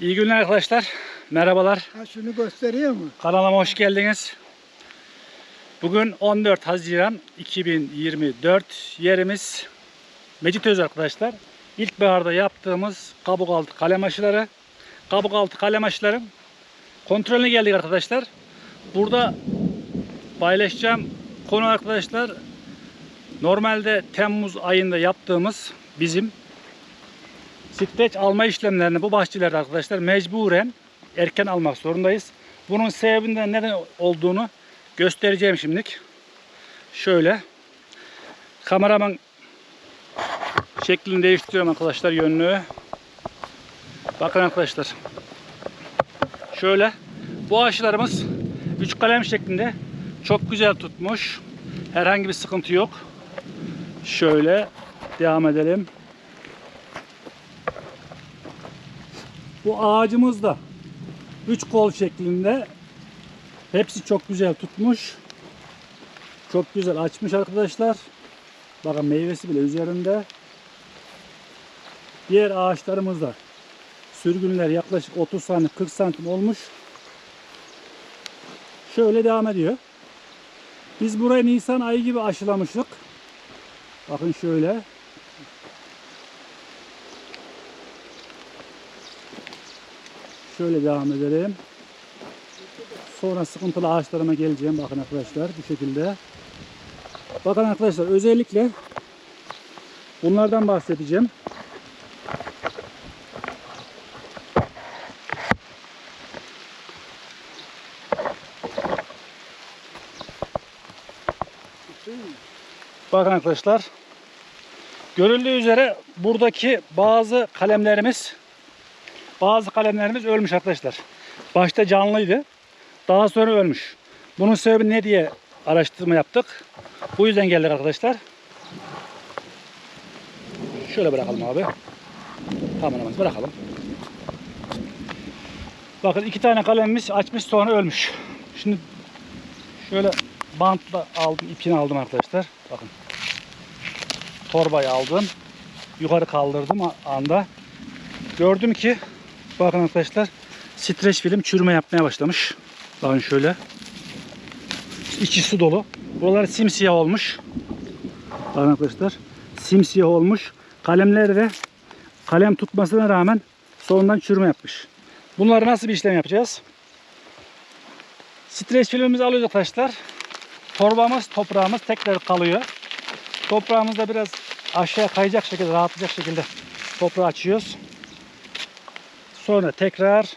İyi günler arkadaşlar. Merhabalar. Ha şunu gösteriyor mu? Kanalıma hoş geldiniz. Bugün 14 Haziran 2024. Yerimiz Mecitöz arkadaşlar. İlkbaharda yaptığımız kabuk altı kalem aşıları. Kabuk altı kalem aşıların kontrolüne geldik arkadaşlar. Burada paylaşacağım konu arkadaşlar normalde Temmuz ayında yaptığımız bizim streç alma işlemlerini bu bahçelerde arkadaşlar mecburen erken almak zorundayız. Bunun sebebinden neden olduğunu göstereceğim şimdilik. Şöyle kameraman şeklini değiştiriyorum arkadaşlar yönünü. Bakın arkadaşlar. Şöyle bu aşılarımız 3 kalem şeklinde çok güzel tutmuş. Herhangi bir sıkıntı yok. Şöyle devam edelim. Bu ağacımız da 3 kol şeklinde. Hepsi çok güzel tutmuş. Çok güzel açmış arkadaşlar. Bakın meyvesi bile üzerinde. Diğer ağaçlarımız da sürgünler yaklaşık 30 santim 40 santim olmuş. Şöyle devam ediyor. Biz burayı Nisan ayı gibi aşılamıştık. Bakın şöyle. Şöyle devam edelim. Sonra sıkıntılı ağaçlarıma geleceğim. Bakın arkadaşlar bu şekilde. Bakın arkadaşlar özellikle bunlardan bahsedeceğim. Bakın arkadaşlar. Görüldüğü üzere buradaki bazı kalemlerimiz bazı kalemlerimiz ölmüş arkadaşlar. Başta canlıydı. Daha sonra ölmüş. Bunun sebebi ne diye araştırma yaptık. Bu yüzden geldik arkadaşlar. Şöyle bırakalım abi. Tamam bırakalım. Bakın iki tane kalemimiz açmış sonra ölmüş. Şimdi şöyle bantla aldım, ipini aldım arkadaşlar. Bakın. Torbayı aldım. Yukarı kaldırdım anda. Gördüm ki bakın arkadaşlar streç film çürüme yapmaya başlamış. Bakın şöyle. İçi su dolu. Buralar simsiyah olmuş. Bakın arkadaşlar. Simsiyah olmuş. Kalemler de kalem tutmasına rağmen sonundan çürüme yapmış. Bunları nasıl bir işlem yapacağız? Streç filmimizi alıyoruz arkadaşlar. Torbamız, toprağımız tekrar kalıyor. Toprağımız da biraz aşağıya kayacak şekilde, rahatlayacak şekilde toprağı açıyoruz. Sonra tekrar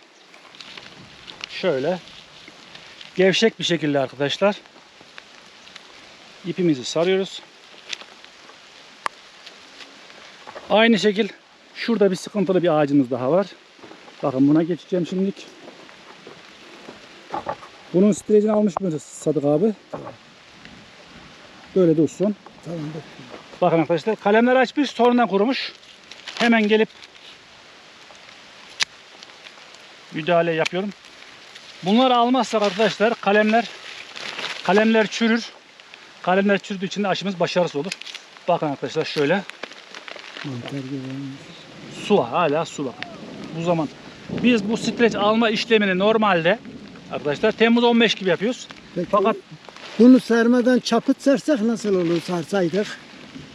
şöyle gevşek bir şekilde arkadaşlar ipimizi sarıyoruz. Aynı şekil şurada bir sıkıntılı bir ağacımız daha var. Bakın buna geçeceğim şimdilik. Bunun strecini almış mıyız Sadık abi? Böyle dursun. Tamam bak. Bakın arkadaşlar kalemler açmış sonradan kurumuş. Hemen gelip müdahale yapıyorum. Bunları almazsak arkadaşlar kalemler kalemler çürür. Kalemler çürüdüğü için de aşımız başarısız olur. Bakın arkadaşlar şöyle su var hala su bakın. Bu zaman biz bu streç alma işlemini normalde arkadaşlar Temmuz 15 gibi yapıyoruz. Peki, Fakat bunu sarmadan çapıt sarsak nasıl olur sarsaydık?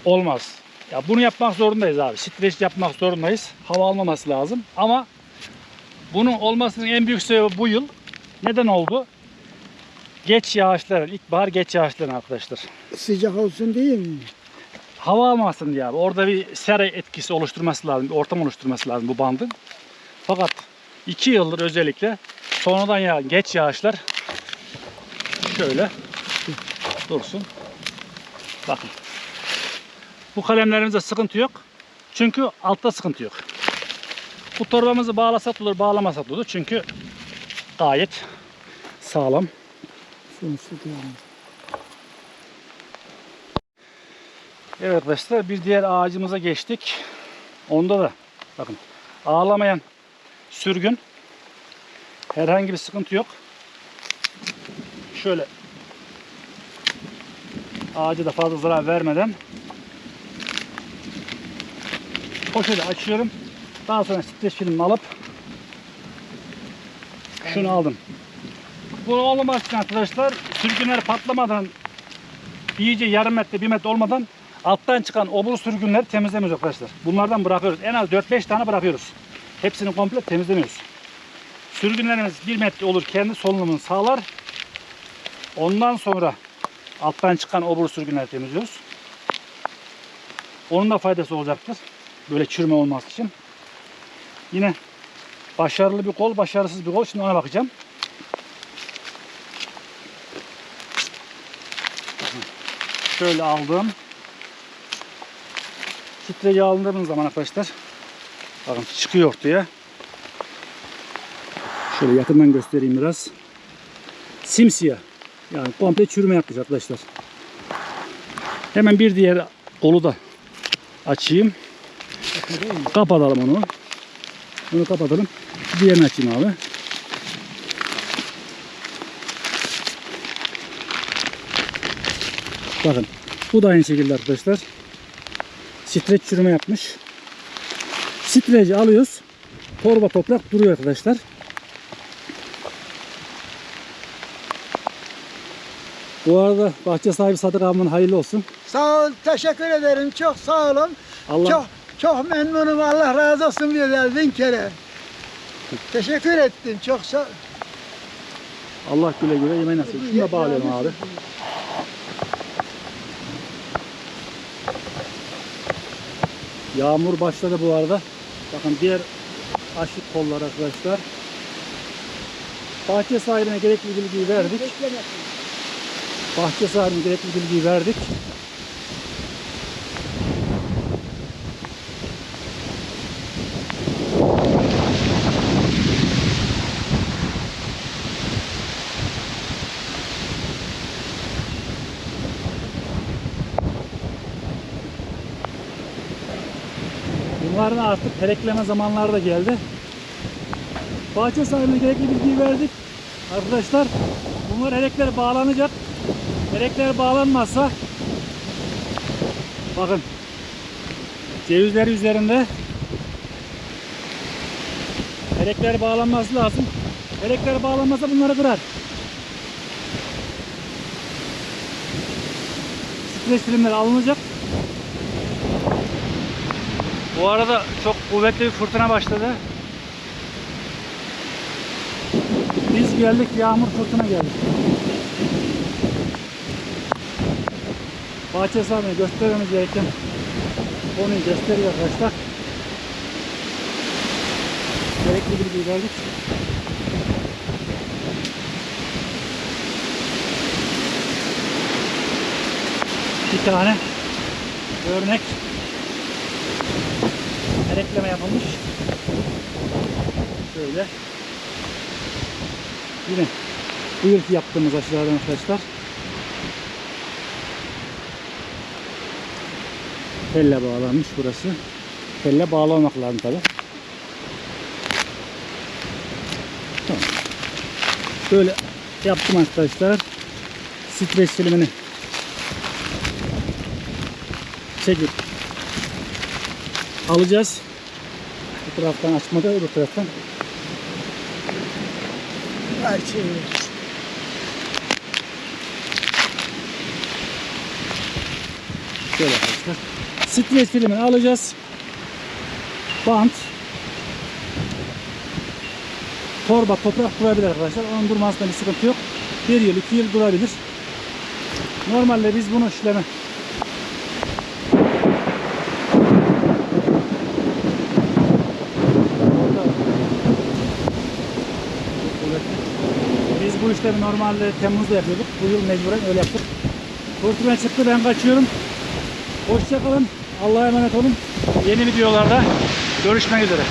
olmaz. Ya bunu yapmak zorundayız abi. Streç yapmak zorundayız. Hava almaması lazım. Ama bunun olmasının en büyük sebebi bu yıl. Neden oldu? Geç yağışlar, ilkbahar geç yağışlar arkadaşlar. Sıcak olsun değil mi? Hava almasın diye abi. Orada bir sera etkisi oluşturması lazım. Bir ortam oluşturması lazım bu bandın. Fakat iki yıldır özellikle sonradan yağan geç yağışlar şöyle dursun. Bakın. Bu kalemlerimizde sıkıntı yok. Çünkü altta sıkıntı yok. Bu torbamızı bağlasak olur, bağlamasak olur. Çünkü gayet sağlam. Evet arkadaşlar bir diğer ağacımıza geçtik. Onda da bakın ağlamayan sürgün. Herhangi bir sıkıntı yok. Şöyle ağaca da fazla zarar vermeden poşeti açıyorum. Daha sonra streç filmi alıp Şunu aldım. Bunu olmamak için arkadaşlar sürgünler patlamadan iyice yarım metre bir metre olmadan alttan çıkan obur sürgünleri temizlemiyoruz arkadaşlar. Bunlardan bırakıyoruz. En az 4-5 tane bırakıyoruz. Hepsini komple temizlemiyoruz. Sürgünlerimiz 1 metre olur kendi solunumunu sağlar. Ondan sonra alttan çıkan obur sürgünleri temizliyoruz. Onun da faydası olacaktır. Böyle çürüme olması için. Yine başarılı bir kol, başarısız bir kol. Şimdi ona bakacağım. Şöyle aldım. Filtreyi aldığım zaman arkadaşlar bakın çıkıyor ortaya. Şöyle yakından göstereyim biraz. Simsiyah. Yani komple çürüme yapmış arkadaşlar. Hemen bir diğer kolu da açayım. Kapatalım onu. Bunu kapatalım. Diğerini açayım abi. Bakın. Bu da aynı şekilde arkadaşlar. Streç çürüme yapmış. Streci alıyoruz. Torba toprak duruyor arkadaşlar. Bu arada bahçe sahibi Sadık abimin hayırlı olsun. Sağ ol, teşekkür ederim. Çok sağ olun. Allah Çok çok memnunum. Allah razı olsun bir bin kere. Teşekkür ettim. Çok sağ Allah güle güle yemeği nasip. Şunu da bağlayalım abi. Yağmur başladı bu arada. Bakın diğer aşık kollar arkadaşlar. Bahçe sahibine gerekli bilgiyi verdik. Bahçe sahibine gerekli bilgiyi verdik. Bunların artık perekleme zamanları da geldi. Bahçe sahibine gerekli bilgiyi verdik. Arkadaşlar bunlar elekler bağlanacak. Elekler bağlanmazsa bakın cevizleri üzerinde elekler bağlanması lazım. Elekler bağlanmazsa bunları kırar. Streç filmler alınacak. Bu arada çok kuvvetli bir fırtına başladı. Biz geldik, yağmur fırtına geldi. Bahçe sahibine göstermemiz gereken konuyu gösteriyor arkadaşlar. Gerekli bilgiyi verdik. Bir tane örnek ekleme yapılmış. Şöyle. Yine bu yılki yaptığımız aşılardan arkadaşlar. Telle bağlanmış burası. Telle bağlamak lazım tabi. Tamam. Böyle yaptım arkadaşlar. Streç filmini çekip alacağız. Bu taraftan açmadı, öbür taraftan. Açayım. Şöyle arkadaşlar. Streç filmini alacağız. Bant. Torba, toprak durabilir arkadaşlar. Onun durmasında bir sıkıntı yok. Bir yıl, iki yıl durabilir. Normalde biz bunu işlemi İşlemi normalde Temmuz'da yapıyorduk. Bu yıl mecburen öyle yaptık. Fırtına çıktı ben kaçıyorum. Hoşçakalın. Allah'a emanet olun. Yeni videolarda görüşmek üzere.